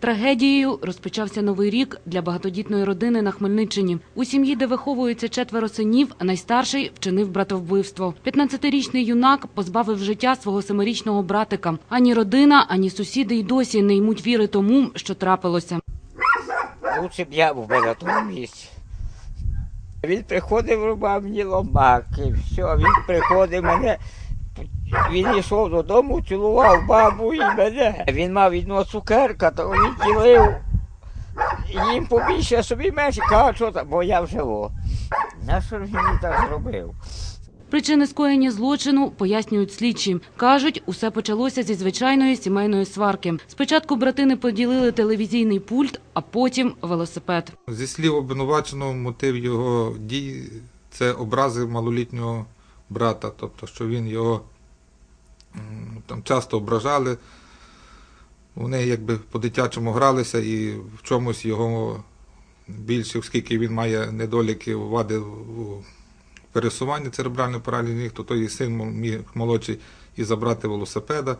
Трагедією розпочався новий рік для багатодітної родини на Хмельниччині. У сім'ї, де виховується четверо синів, найстарший вчинив братовбивство. 15-річний юнак позбавив життя свого семирічного братика. Ані родина, ані сусіди й досі не ймуть віри тому, що трапилося. Лучше б я був на тому місці. Він приходив, рубав мені ломаки, все, він приходив мене. Він йшов додому, цілував бабу і мене. Він мав відно цукерка, то він ділив. Їм побільше, собі менше, каже, що там, бо я вживу. На що він мені так зробив? Причини скоєння злочину пояснюють слідчі. Кажуть, усе почалося зі звичайної сімейної сварки. Спочатку братини поділили телевізійний пульт, а потім велосипед. Зі слів обвинуваченого, мотив його дій це образи малолітнього брата, тобто, що він його там часто ображали, вони якби по-дитячому гралися і в чомусь його більше, оскільки він має недоліки вади у пересуванні церебральної паралізі ніг, то той син міг молодший і забрати велосипеда,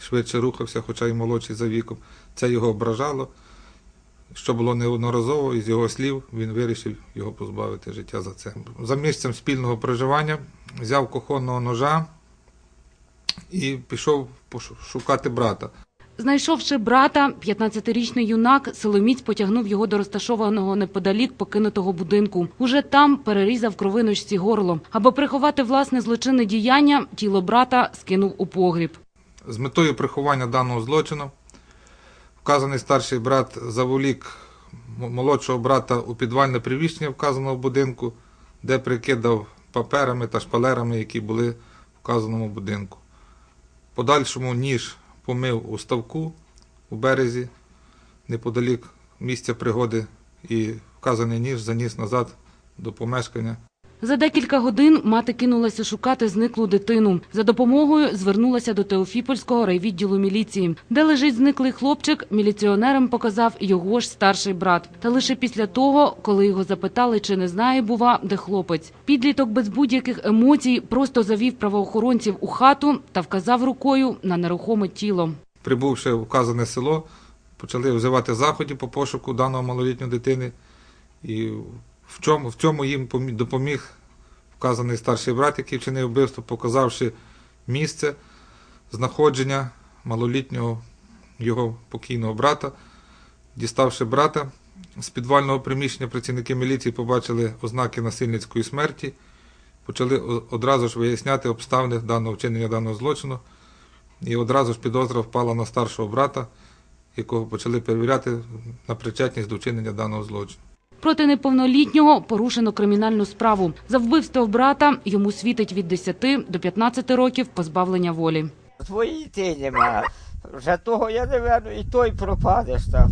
швидше рухався, хоча й молодший за віком. Це його ображало що було неодноразово, із його слів він вирішив його позбавити життя за це. За місцем спільного проживання взяв кухонного ножа і пішов шукати брата. Знайшовши брата, 15-річний юнак силоміць потягнув його до розташованого неподалік покинутого будинку. Уже там перерізав кровиночці горло. Аби приховати власне злочинне діяння, тіло брата скинув у погріб. З метою приховання даного злочину вказаний старший брат заволік молодшого брата у підвальне приміщення вказаного будинку, де прикидав паперами та шпалерами, які були в вказаному будинку. Подальшому ніж помив у ставку у березі, неподалік місця пригоди, і вказаний ніж заніс назад до помешкання За декілька годин мати кинулася шукати зниклу дитину. За допомогою звернулася до Теофіпольського райвідділу міліції. Де лежить зниклий хлопчик, міліціонерам показав його ж старший брат. Та лише після того, коли його запитали, чи не знає, бува, де хлопець. Підліток без будь-яких емоцій просто завів правоохоронців у хату та вказав рукою на нерухоме тіло. Прибувши в вказане село, почали вживати заходів по пошуку даного малолітньої дитини. І в чому, в цьому їм допоміг вказаний старший брат, який вчинив вбивство, показавши місце знаходження малолітнього його покійного брата. Діставши брата з підвального приміщення, працівники міліції побачили ознаки насильницької смерті, почали одразу ж виясняти обставини даного вчинення даного злочину. І одразу ж підозра впала на старшого брата, якого почали перевіряти на причетність до вчинення даного злочину. Проти неповнолітнього порушено кримінальну справу. За вбивство брата йому світить від 10 до 15 років позбавлення волі. Твої ти нема. Вже того я не верну, і той пропадеш там.